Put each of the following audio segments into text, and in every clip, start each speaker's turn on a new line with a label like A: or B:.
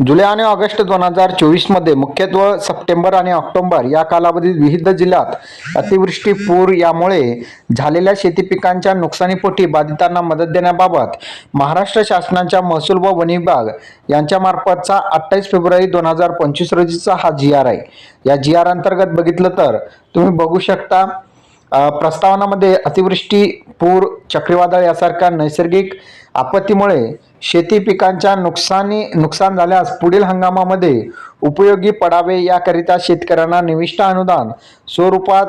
A: जुलै आणि ऑगस्ट दोन हजार चोवीसमध्ये मुख्यत्वे सप्टेंबर आणि ऑक्टोबर या कालावधीत विविध जिल्ह्यात अतिवृष्टी पूर यामुळे झालेल्या शेती पिकांच्या नुकसानीपोटी बाधितांना मदत देण्याबाबत महाराष्ट्र शासनाच्या महसूल व वन विभाग यांच्यामार्फतचा अठ्ठावीस फेब्रुवारी दोन हजार पंचवीस रोजीचा हा जी आर आहे. या जी आर अंतर्गत बघितलं तर तुम्ही बघू शकता प्रस्तावनामध्ये अतिवृष्टी पूर चक्रीवादळ यासारख्या नैसर्गिक आपत्तीमुळे शेती पिकांच्या नुकसानी नुकसान झाल्यास पुढील हंगामामध्ये उपयोगी पडावे याकरिता शेतकऱ्यांना निविष्ट अनुदान स्वरूपात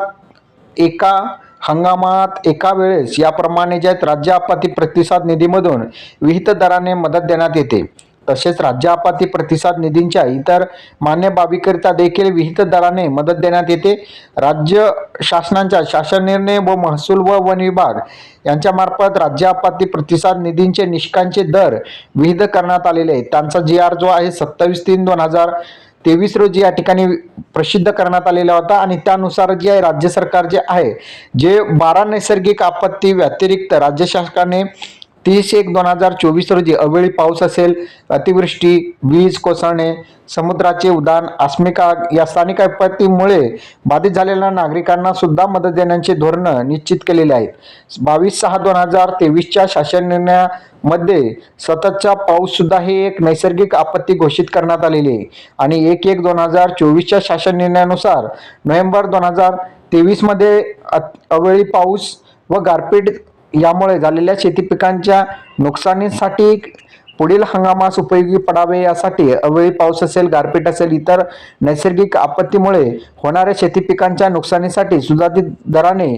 A: एका हंगामात एका वेळेस याप्रमाणे ज्यात राज्य आपत्ती प्रतिसाद निधीमधून विहित दराने मदत देण्यात येते. तसेच राज्य आपत्ती प्रतिसाद निधींच्या इतर मान्य बाबीकरिता देखील विहित दराने मदत देण्यात येते. राज्य शासनाच्या शासन निर्णय व महसूल व वन विभाग यांच्यामार्फत राज्य आपत्ती प्रतिसाद निधींचे निष्कांचे दर विहित करण्यात आलेले आहेत. त्यांचा जी आर जो आहे सत्तावीस तीन दोन हजार तेवीस रोजी या ठिकाणी प्रसिद्ध करण्यात आलेला होता आणि त्यानुसार जे आहे राज्य सरकार जे आहे जे बारा नैसर्गिक आपत्ती व्यतिरिक्त राज्य शासनाने तीस एक दोन हजार चोवीस रोजी अवेळी पाऊस असेल अतिवृष्टी वीज कोसळणे समुद्राचे उदान आस्मिक या स्थानिक आपत्तीमुळे बाधित झालेल्या नागरिकांना सुद्धा मदत देण्याचे धोरण निश्चित केलेले आहेत. बावीस सहा दोन हजार तेवीसच्या शासन निर्णयामध्ये सततचा पाऊस सुद्धा हे एक नैसर्गिक आपत्ती घोषित करण्यात आलेली आहे. आणि एक एक दोन हजार चोवीसच्या शासन निर्णयानुसार नोव्हेंबर दोन हजार तेवीसमध्ये अवेळी पाऊस व गारपीट यामुळे झालेल्या शेती पिकांच्या नुकसानीसाठी पुढील हंगामास उपयोगी पडावे यासाठी अवेळी पाऊस असेल गारपीट असेल इतर नैसर्गिक आपत्तीमुळे होणाऱ्या शेती पिकांच्या नुकसानीसाठी सुधारित दराने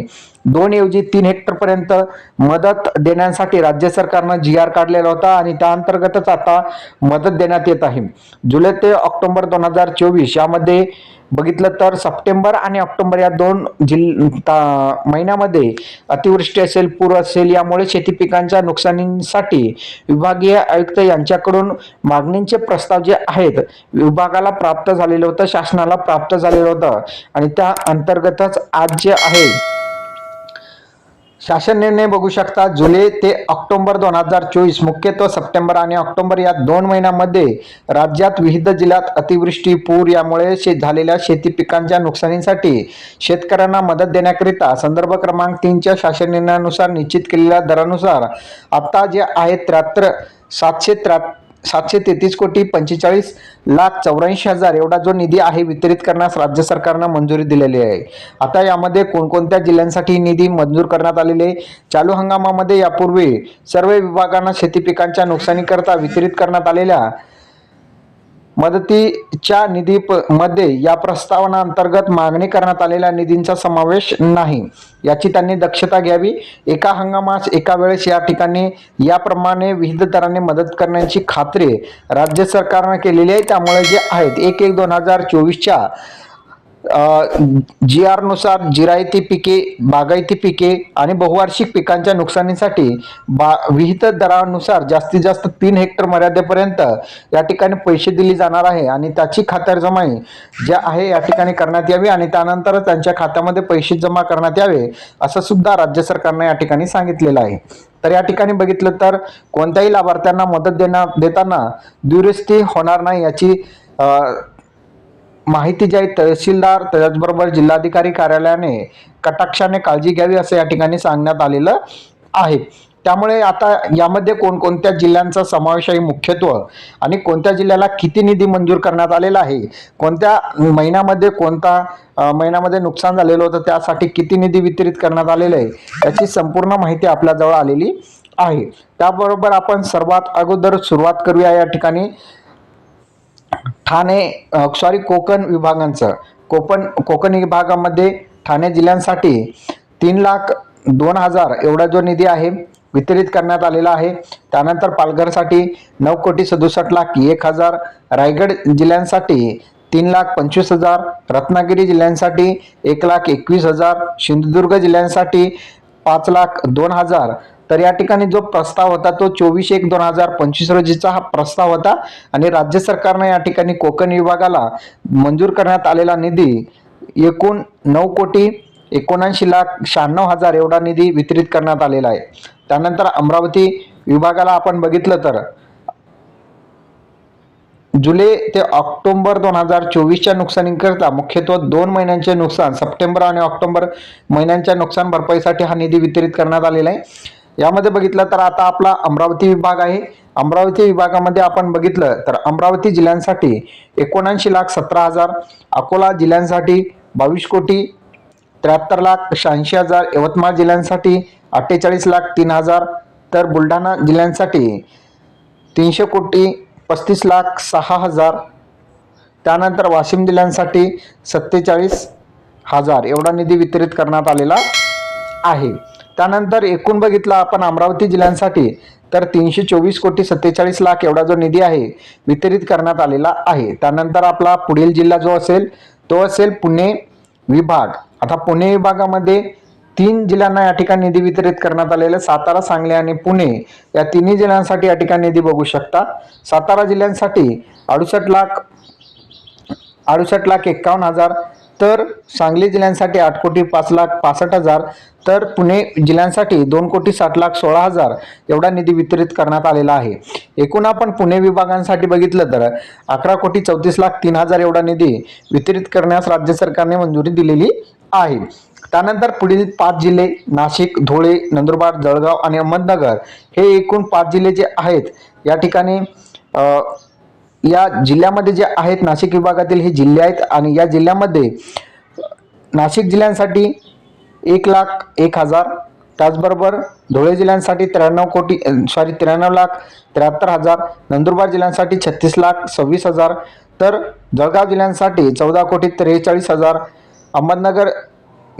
A: दोन ऐवजी तीन हेक्टरपर्यंत मदत देण्यासाठी राज्य सरकारनं जी आर काढलेला होता आणि त्या अंतर्गतच आता मदत देण्यात येत आहे. जुलै ते ऑक्टोबर दोन हजार चोवीस यामध्ये बघितलं तर सप्टेंबर आणि ऑक्टोबर या दोन जिल ता- महिन्यामध्ये अतिवृष्टी असेल पूर असेल यामुळे शेती पिकांच्या नुकसानीसाठी विभागीय आयुक्त यांच्याकडून मागणींचे प्रस्ताव जे आहेत विभागाला प्राप्त झालेलं होतं शासनाला प्राप्त झालेलं होतं आणि त्या अंतर्गतच आज जे आहे शासन निर्णय बघू शकता. जुलै ते ऑक्टोबर दोन हजार चोवीस मुख्यत्वे सप्टेंबर आणि ऑक्टोबर या दोन महिन्यामध्ये राज्यात विविध जिल्ह्यात अतिवृष्टी पूर यामुळे शे झालेल्या शेती पिकांच्या नुकसानीसाठी शेतकऱ्यांना मदत देण्याकरिता संदर्भ क्रमांक तीनच्या शासन निर्णयानुसार निश्चित केलेल्या दरानुसार आता जे आहे त्र्याहत्तर सातशे त्र्या सातशे तेहतीस कोटी पंचेचाळीस लाख चौऱ्याऐंशी हजार एवढा जो निधी आहे वितरित करण्यास राज्य सरकारनं मंजुरी दिलेली आहे. आता यामध्ये कोणकोणत्या जिल्ह्यांसाठी निधी मंजूर करण्यात आलेले आहे? चालू हंगामामध्ये यापूर्वी सर्व विभागांना शेती पिकांच्या नुकसानीकरता वितरित करण्यात आलेल्या मदतीच्या निधी प- मध्ये या प्रस्तावना अंतर्गत मागणी करण्यात आलेल्या निधींचा समावेश नाही. याची त्यांनी दक्षता घ्यावी. एका हंगामास एका वेळेस या ठिकाणी याप्रमाणे विविध दराने मदत करण्याची खात्री राज्य सरकारनं केलेली आहे. त्यामुळे जे आहेत एक एक दोन हजार चोवीसच्या जी आरनुसार जिरायती पिके बागायती पिके आणि बहुवार्षिक पिकांच्या नुकसानीसाठी बा विहित दरानुसार जास्तीत जास्त तीन हेक्टर मर्यादेपर्यंत या ठिकाणी पैसे दिले जाणार आहे आणि त्याची खातरजमाई ज्या आहे या ठिकाणी करण्यात यावी आणि त्यानंतर त्यांच्या खात्यामध्ये पैसे जमा करण्यात यावे असं सुद्धा राज्य सरकारने या ठिकाणी सांगितलेलं आहे. तर या ठिकाणी बघितलं तर कोणत्याही लाभार्थ्यांना मदत देणार देताना दुरुस्ती होणार नाही याची अं, माहिती जी आहे तहसीलदार त्याचबरोबर जिल्हाधिकारी कार्यालयाने कटाक्षाने काळजी घ्यावी असं या ठिकाणी सांगण्यात आलेलं आहे. त्यामुळे आता यामध्ये कोणकोणत्या जिल्ह्यांचा समावेश आहे मुख्यत्व आणि कोणत्या जिल्ह्याला किती निधी मंजूर करण्यात आलेला आहे? कोणत्या महिन्यामध्ये कोणता महिन्यामध्ये नुकसान झालेलं होतं त्यासाठी किती निधी वितरित करण्यात आलेलं आहे याची संपूर्ण माहिती आपल्याजवळ आलेली आहे. त्याबरोबर आपण सर्वात अगोदर सुरुवात करूया या ठिकाणी. ठाणे सॉरी कोकण विभागांचं. कोकण कोकण विभागामध्ये ठाणे जिल्ह्यांसाठी तीन लाख दोन हजार एवढा जो निधी आहे वितरित करण्यात आलेला आहे. त्यानंतर पालघरसाठी नऊ कोटी सदुसष्ट लाख एक हजार रायगड जिल्ह्यांसाठी तीन लाख पंचवीस हजार रत्नागिरी जिल्ह्यांसाठी एक लाख एकवीस हजार सिंधुदुर्ग जिल्ह्यांसाठी पाच लाख दोन हजार तर या ठिकाणी जो प्रस्ताव होता तो चोवीस एक दोन हजार पंचवीस रोजीचा हा प्रस्ताव होता आणि राज्य सरकारनं या ठिकाणी कोकण विभागाला मंजूर करण्यात आलेला निधी एकूण नऊ कोटी एकोणऐंशी लाख शहाण्णव हजार एवढा निधी वितरित करण्यात आलेला आहे. त्यानंतर अमरावती विभागाला आपण बघितलं तर जुलै ते ऑक्टोबर दोन हजार चोवीसच्या नुकसानीकरता मुख्यत्वे दोन महिन्यांचे नुकसान सप्टेंबर आणि ऑक्टोबर महिन्यांच्या नुकसान भरपाईसाठी हा निधी वितरित करण्यात आलेला आहे. यामध्ये बघितलं तर आता आपला अमरावती विभाग आहे. अमरावती विभागामध्ये आपण बघितलं तर अमरावती जिल्ह्यांसाठी एकोणऐंशी लाख सतरा हजार अकोला जिल्ह्यांसाठी बावीस कोटी त्र्याहत्तर लाख शहाऐंशी हजार यवतमाळ जिल्ह्यांसाठी अठ्ठेचाळीस लाख तीन हजार तर बुलढाणा जिल्ह्यांसाठी तीनशे कोटी पस्तीस लाख सहा हजार त्यानंतर वाशिम जिल्ह्यांसाठी सत्तेचाळीस हजार. एवढा निधी वितरित करण्यात आलेला आहे. त्यानंतर एकूण बघितलं आपण अमरावती जिल्ह्यांसाठी तर तीनशे चोवीस कोटी सत्तेचाळीस लाख एवढा जो निधी आहे वितरित करण्यात आलेला आहे. त्यानंतर आपला पुढील जिल्हा जो असेल तो असेल पुणे विभाग. आता पुणे विभागामध्ये तीन जिल्ह्यांना या ठिकाणी निधी वितरित करण्यात आलेला आहे. सातारा सांगली आणि पुणे या तिन्ही जिल्ह्यांसाठी या ठिकाणी निधी बघू शकता. सातारा जिल्ह्यांसाठी अडुसष्ट लाख अडुसष्ट लाख एक्कावन्न हजार तर सांगली जिल्ह्यांसाठी आठ कोटी पाच लाख पासष्ट हजार तर पुणे जिल्ह्यांसाठी दोन कोटी साठ लाख सोळा हजार एवढा निधी वितरित करण्यात आलेला आहे. एकूण आपण पुणे विभागांसाठी बघितलं तर अकरा कोटी चौतीस लाख तीन हजार एवढा निधी वितरित करण्यास राज्य सरकारने मंजुरी दिलेली आहे. त्यानंतर पुढील पाच जिल्हे नाशिक धुळे नंदुरबार जळगाव आणि अहमदनगर हे एकूण पाच जिल्हे जे आहेत या ठिकाणी या जिल्ह्यामध्ये जे आहेत नाशिक विभागातील हे जिल्हे आहेत आणि या जिल्ह्यामध्ये नाशिक जिल्ह्यांसाठी एक लाख एक हजार. त्याचबरोबर धुळे जिल्ह्यांसाठी त्र्याण्णव कोटी सॉरी त्र्याण्णव लाख त्र्याहत्तर हजार नंदुरबार जिल्ह्यांसाठी छत्तीस लाख सव्वीस हजार. तर जळगाव जिल्ह्यांसाठी चौदा कोटी त्रेचाळीस हजार. अहमदनगर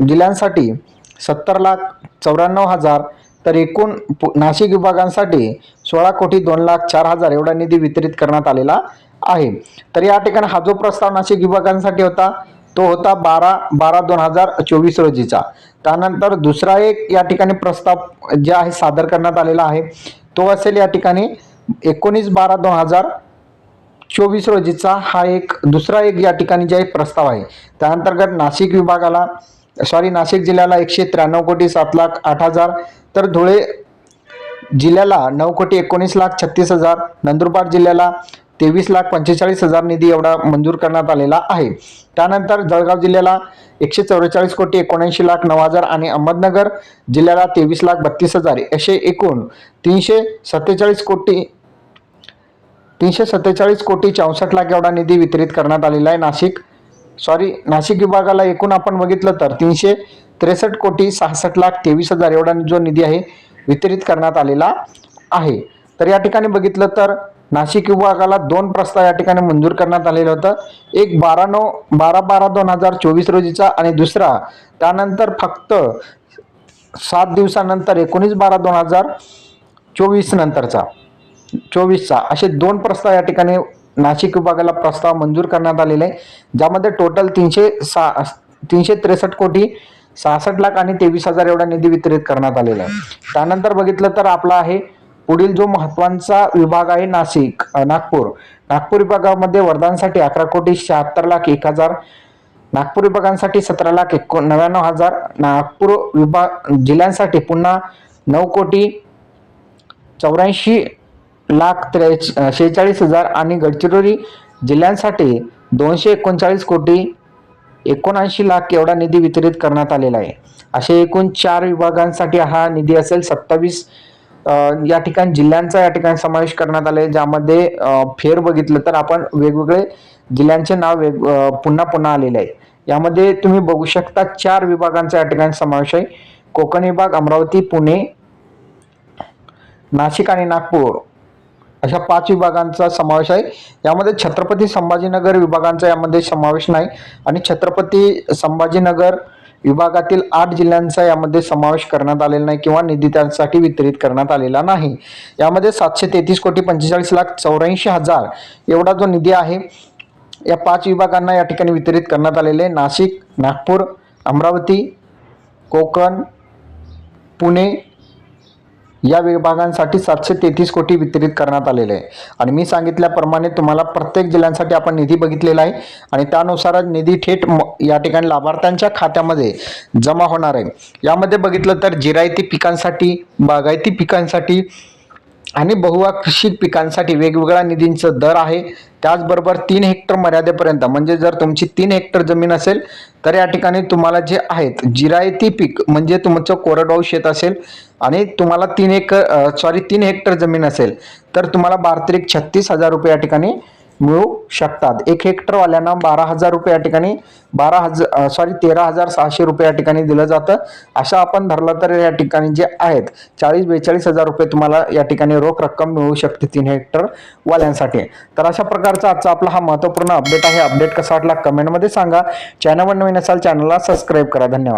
A: जिल्ह्यांसाठी सत्तर लाख चौऱ्याण्णव हजार. तर एकूण पु- नाशिक विभागांसाठी सोळा कोटी दोन लाख चार हजार एवढा निधी वितरित करण्यात आलेला आहे. तर या ठिकाणी हा जो प्रस्ताव नाशिक विभागांसाठी होता तो होता बारा बारा दोन हजार चोवीस रोजीचा. त्यानंतर दुसरा एक या ठिकाणी प्रस्ताव जे आहे सादर करण्यात आलेला आहे तो असेल या ठिकाणी एकोणीस बारा दोन हजार चोवीस रोजीचा हा एक दुसरा एक या ठिकाणी जे प्रस्ताव आहे. त्याअंतर्गत नाशिक विभागाला सॉरी नाशिक जिल्ह्याला एकशे त्र्याण्णव कोटी सात लाख आठ हजार तर धुळे जिल्ह्याला नऊ कोटी एकोणीस लाख छत्तीस हजार नंदुरबार जिल्ह्याला तेवीस लाख पंचेचाळीस हजार निधी एवढा मंजूर करण्यात आलेला आहे. त्यानंतर जळगाव जिल्ह्याला एकशे चौवेचाळीस कोटी एकोणऐंशी लाख नऊ हजार आणि अहमदनगर जिल्ह्याला तेवीस लाख बत्तीस हजार असे एकूण तीनशे सत्तेचाळीस कोटी तीनशे सत्तेचाळीस कोटी चौसष्ट लाख एवढा निधी वितरित करण्यात आलेला आहे. नाशिक सॉरी नाशिक विभागाला एकूण आपण बघितलं तर तीनशे त्रेसष्ट कोटी सहासष्ट लाख तेवीस हजार एवढा जो निधी आहे वितरित करण्यात आलेला आहे. तर या ठिकाणी बघितलं तर नाशिक विभागाला दोन प्रस्ताव या ठिकाणी मंजूर करण्यात आलेलं होतं. एक बारा नऊ बारा बारा दोन हजार चोवीस रोजीचा आणि दुसरा त्यानंतर फक्त सात दिवसानंतर एकोणीस बारा दोन हजार चोवीस नंतरचा चोवीसचा असे दोन प्रस्ताव या ठिकाणी नाशिक विभागाला प्रस्ताव मंजूर करण्यात आलेले आहे. ज्यामध्ये टोटल तीनशे सा तीनशे त्रेसष्ट कोटी सहासष्ट लाख आणि तेवीस हजार एवढा निधी वितरित करण्यात आलेला आहे. त्यानंतर बघितलं तर आपला आहे पुढील जो महत्त्वाचा विभाग आहे नाशिक नागपूर. नागपूर विभागामध्ये वरदानसाठी अकरा कोटी शहात्तर लाख एक हजार नागपूर विभागांसाठी सतरा लाख एकोण नव्याण्णव हजार नागपूर विभाग जिल्ह्यांसाठी पुन्हा नऊ कोटी चौऱ्याऐंशी लाख त्रे शेहेचाळीस हजार आणि गडचिरोली जिल्ह्यांसाठी दोनशे एकोणचाळीस कोटी एकोणऐंशी लाख एवढा निधी वितरित करण्यात आलेला आहे. असे एकूण चार विभागांसाठी हा निधी असेल सत्तावीस या ठिकाणी जिल्ह्यांचा या ठिकाणी समावेश करण्यात आले ज्यामध्ये फेर बघितलं तर आपण वेगवेगळे जिल्ह्यांचे नाव वेग पुन्हा पुन्हा आलेले आहे. यामध्ये तुम्ही बघू शकता चार विभागांचा या ठिकाणी समावेश आहे. कोकण विभाग अमरावती पुणे नाशिक आणि नागपूर. अशा पाच विभागांचा समावेश आहे. यामध्ये छत्रपती संभाजीनगर विभागांचा यामध्ये समावेश नाही आणि छत्रपती संभाजीनगर विभागातील आठ जिल्ह्यांचा यामध्ये समावेश करण्यात आलेला नाही किंवा निधी त्यासाठी वितरित करण्यात आलेला नाही यामध्ये सातशे तेहतीस कोटी पंचेचाळीस लाख चौऱ्याऐंशी हजार एवढा जो निधी आहे या पाच विभागांना या ठिकाणी वितरित करण्यात आलेले आहे. नाशिक नागपूर अमरावती कोकण पुणे या विभागांसाठी सातशे तेहतीस कोटी वितरित करण्यात आलेले आहे. आणि मी सांगितल्याप्रमाणे तुम्हाला प्रत्येक जिल्ह्यांसाठी आपण निधी बघितलेला आहे. आणि त्यानुसार निधी थेट म- या ठिकाणी लाभार्थ्यांच्या खात्यामध्ये जमा होणार आहे. यामध्ये बघितलं तर जिरायती पिकांसाठी बागायती पिकांसाठी आणि बहुवार्षिक पिकांसाठी वेगवेगळ्या निधींचं दर आहे. त्याचबरोबर तीन हेक्टर मर्यादेपर्यंत म्हणजे जर तुमची तीन हेक्टर जमीन असेल तर या ठिकाणी तुम्हाला जे आहेत जिरायती पीक म्हणजे तुमचं कोरडवाहू शेत असेल आणि तुम्हाला तीन एकर सॉरी तीन हेक्टर जमीन असेल तर तुम्हाला बारत्रिक छत्तीस हजार रुपये या ठिकाणी मिळू शकतात. एक हेक्टरवाल्यांना बारा हजार रुपये या ठिकाणी बारा हजार सॉरी तेरा हजार सहाशे रुपये या ठिकाणी दिलं जातं. असं आपण धरलं तर या ठिकाणी जे आहेत चाळीस बेचाळीस हजार रुपये तुम्हाला या ठिकाणी रोख रक्कम मिळू शकते तीन हेक्टरवाल्यांसाठी. तर अशा प्रकारचा आजचा आपला हा महत्त्वपूर्ण अपडेट आहे. अपडेट कसा वाटला कमेंटमध्ये सांगा. चॅनलवर नवीन असाल चॅनलला सबस्क्राईब करा. धन्यवाद.